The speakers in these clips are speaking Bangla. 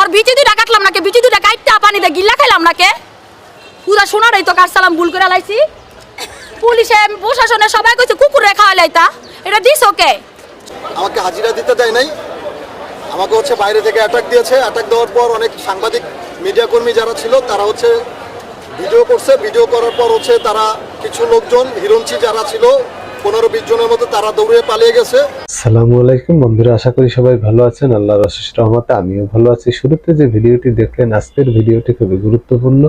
ওর বিচি দুইটা কাটলাম নাকি? বিচি দুইটা কাটটা পানিতে গিল্লা খাইলাম নাকি? পুরা শোনারই তো কার সালাম ভুল করে লাইছি। পুলিশে, প্রশাসনে সবাই কইছে, কুকুরে খাওয়া লাইতা এটা দিস ওকে? আমাকে হাজিরা দিতে দেয় নাই। আমাকে হচ্ছে বাইরে থেকে অ্যাটাক দিয়েছে। অ্যাটাক দেওয়ার পর অনেক সাংবাদিক মিডিয়া কর্মী যারা ছিল, তারা হচ্ছে ভিডিও করছে। ভিডিও করার পর হচ্ছে তারা কিছু লোকজন হিরঞ্চি যারা ছিল পনেরো বিশ জনের মতো তারা দৌড়ে পালিয়ে গেছে। আশা করি সবাই ভালো আছেন। আল্লাহর অশেষ রহমতে আমিও ভালো আছি। শুরুতে যে ভিডিওটি দেখলেন, আজকের ভিডিওটি খুবই গুরুত্বপূর্ণ।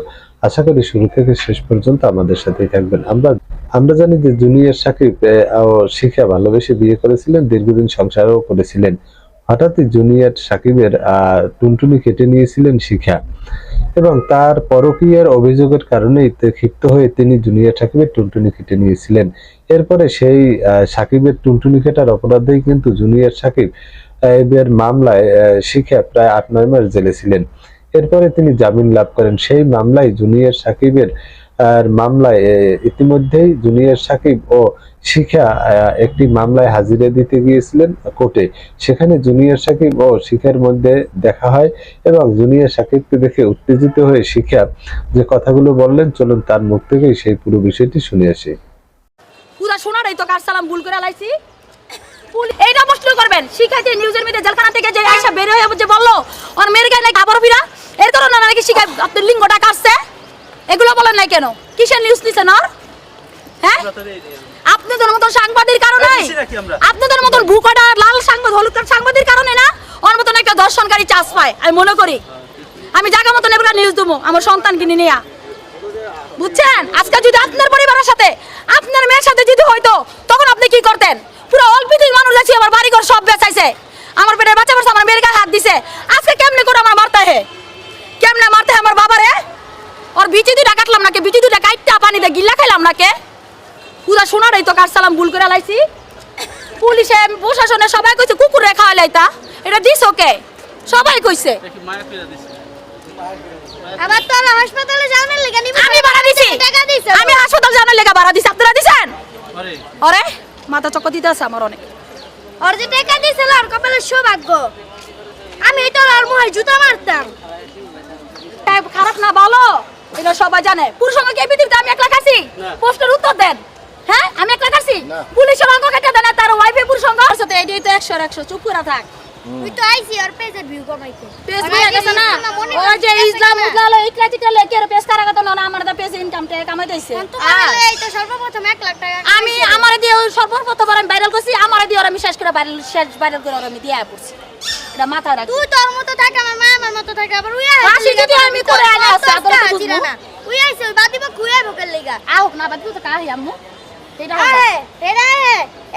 আশা করি শুরু থেকে শেষ পর্যন্ত আমাদের সাথেই থাকবেন। আমরা আমরা জানি যে জুনিয়র সাকিব শিখা ভালোবেসে বিয়ে করেছিলেন, দীর্ঘদিন সংসারও করেছিলেন। হঠাৎই জুনিয়র সাকিবের টুনটুনি কেটে নিয়েছিলেন শিখা। এবং তার পরকীয়ার অভিযোগের কারণেই ক্ষিপ্ত হয়ে তিনি জুনিয়র সাকিবের টুনটুনি কেটে নিয়েছিলেন। এরপরে সেই সাকিবের টুনটুনি কেটার অপরাধেই কিন্তু জুনিয়র সাকিব এর মামলায় শিখা প্রায় আট, নয় মাস জেলে ছিলেন এরপরে তিনি জামিন লাভ করেন। সেই মামলায় জুনিয়র সাকিবের আহ, মামলায় ইতিমধ্যেই জুনিয়র সাকিব ও শিখা একটি মামলায় হাজিরা দিতে গিয়েছিলেন কোর্টে। সেখানে জুনিয়র সাকিব ও শিখার মধ্যে দেখা হয় এবং জুনিয়র সাকিবকে দেখে উত্তেজিত হয়ে শিখা যে কথাগুলো বললেন চলুন তার মুখ থেকেই সেই পুরো বিষয়টি শুনে আসি। পুরা শোনারই তো কার সালাম ভুল করে লাইছি? এইটা প্রশ্ন করবেন। শিখাইতে নিউজের মধ্যে জেলখানা থেকে যে আয়সা বের হয়ে যে বলল ওর মেয়ের গায়ে আবার ফিরা? এর কারণে নাকি আপনার লিঙ্গটা কাটছে? এগুলো বলেন নাই কেন? কিসের নিউজ নিছেন ওর হ্যাঁ? আপনাদের মতন সাংবাদিক কারণে? আপনাদের মতন বুকাটা লাল সাংবাদ হলুদ সাংবাদিক কারণে না? ওর মতন একটা দর্শনকারী চাষ পায় আমি মনে করি। আমি জায়গা মতন এগুলো নিউজ দেবো আমার সন্তান কিনে নিয়ে। বুঝছেন? আজকে যদি আপনার পরিবারের সাথে আপনার মেয়ের সাথে যদি হইতো তখন আপনি কি করতেন? পুরো অল্পিতির মানুষ আছে আমার বাড়ি ঘর সব বেচাইছে। আমার পেটের বাচ্চা বাচ্চা আমার মেয়ের গায়ে হাত দিছে। আজকে কেমনে করে আমার মারতে হে? কেমনে মারতে হে আমার বাবারে? ওর বিচি দুইটা কাটলাম নাকি? বিচি দুইটা কাটটা পানিতে গিল্লা খাইলাম নাকি? পুরা শোনারই তো কার সালাম ভুল করে লাইছি। পুলিশে প্রশাসনে সবাই কইছে কুকুরে খাওয়া লাইতা। এটা দিস ওকে? সবাই কইছে। আবার তোরা হাসপাতালে যাওয়ার লেগে নিবি আমি ভাড়া দিছি। টাকা দিছে আমি হাসপাতাল জানার লেগে ভাড়া দিছি। আপনারা দিছেন? আরে। মাথা চক্কর দিতে আছে আমার অনেক। ওর যে টাকা দিছিল আর কপালের সৌভাগ্য। আমি তো আর মুহে জুতা মারতাম। খারাপ না ভালো এটা সবাই জানে। পুরুষ এই পৃথিবীতে আমি একলা খাসি প্রশ্নের উত্তর দেন। হ্যাঁ? আমি একলা খাসি পুলিশের অঙ্ক কেটে দেন তার ওয়াইফে পুরুষ সঙ্গ আছে তো এটাই তো একশো একশো। চুপ করে থাক। তুই তো আইছি আর পেজের ভিউ কমাইতে। পেজ গেছে না। ও যে ইসলাম উঠলালো ইকলা টিকলা কে পেজ কারা কথা না আমার দা পেজ ইনকাম টে কামাই দিছে এই তো সর্বপ্রথম এক লাখ টাকা আমি আমার দিয়ে ওই আমি ভাইরাল করছি আমার দিয়ে আমি শেষ করে ভাইরাল শেষ ভাইরাল করে আমি দিয়ে পড়ছি। এটা মাথায় রাখি তুই থাক আমার মা আমার মতো থাক আবার উই যদি আমি করে বুঝব। না। উই আইছে ওই বাদিব খুয়ে ভোকের লেগা। আও না বাদ তো কাহি আম্মু। এটা আরে এরা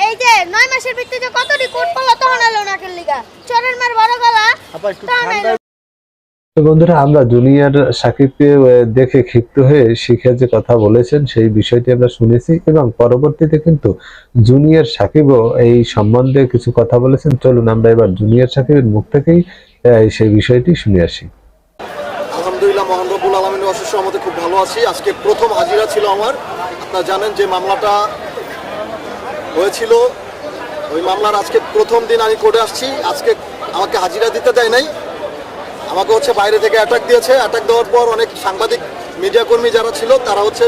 এই যে নয় মাসের ভিত্তিতে কতটি কোট পড়ল তখন আলো নাকের লিগা। চরের মার বড় গলা। তখন আইলো তো বন্ধুরা আমরা জুনিয়র সাকিবকে দেখে ক্ষিপ্ত হয়ে শিখে যে কথা বলেছেন সেই বিষয়টি আমরা শুনেছি এবং পরবর্তীতে কিন্তু জুনিয়র সাকিবও এই সম্বন্ধে কিছু কথা বলেছেন। চলুন আমরা এবার জুনিয়র সাকিবের মুখ থেকেই সেই বিষয়টি শুনে আসি। আলহামদুলিল্লাহ, মোহান রব্বুল আলমিনের অশেষ রহমতে খুব ভালো আছি। আজকে প্রথম হাজিরা ছিল আমার। আপনারা জানেন যে মামলাটা হয়েছিল। ওই মামলার আজকে প্রথম দিন আমি কোর্টে আসছি। আজকে আমাকে হাজিরা দিতে দেয় নাই। আমাকে হচ্ছে বাইরে থেকে অ্যাটাক দিয়েছে। অ্যাটাক দেওয়ার পর অনেক সাংবাদিক মিডিয়া কর্মী যারা ছিল, তারা হচ্ছে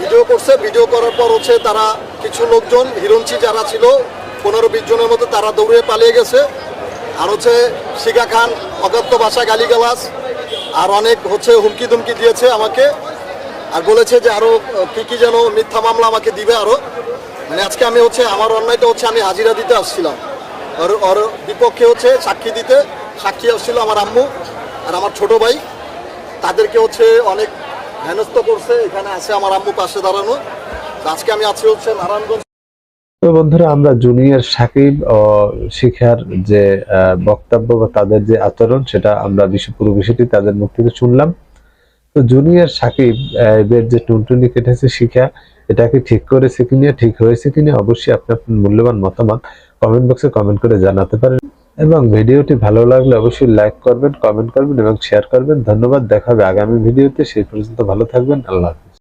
ভিডিও করছে। ভিডিও করার পর হচ্ছে তারা কিছু লোকজন হিরঞ্চি যারা ছিল, পনেরো বিশ জনের মতো তারা দৌড়ে পালিয়ে গেছে। আর হচ্ছে শিখা খান অগত্য ভাষা গালিগালাজ, আর অনেক হচ্ছে হুমকি দুমকি দিয়েছে আমাকে। আর বলেছে যে আরও কি কি যেন মিথ্যা মামলা আমাকে দিবে আরও। মানে আজকে আমি হচ্ছে, আমার অন্যায়টা হচ্ছে আমি হাজিরা দিতে আসছিলাম। ওর ওর বিপক্ষে হচ্ছে সাক্ষী দিতে, সাক্ষী আসছিল আমার আম্মু আর আমার ছোট ভাই। তাদেরকে হচ্ছে অনেক হেনস্থ করছে, এখানে আছে আমার আম্মু পাশে দাঁড়ানো। আজকে আমি আছি হচ্ছে নারায়ণগঞ্জ তো বন্ধুরা, আমরা জুনিয়র সাকিব ও শিখার যে বক্তব্য বা তাদের যে আচরণ, সেটা আমরা বিশ্ব পুরো বিষয়টি তাদের মুখ থেকে শুনলাম। তো জুনিয়র সাকিব এদের যে টুনটুনি কেটেছে শিখা এটাকে ঠিক করেছে কিনা ঠিক হয়েছে কিনা অবশ্যই আপনি আপনার মূল্যবান মতামত কমেন্ট বক্সে কমেন্ট করে জানাতে পারেন। এবং ভিডিওটি ভালো লাগলে অবশ্যই লাইক করবেন কমেন্ট করবেন এবং শেয়ার করবেন। ধন্যবাদ, দেখা হবে আগামী ভিডিওতে। সেই পর্যন্ত ভালো থাকবেন, আল্লাহ হাফিজ।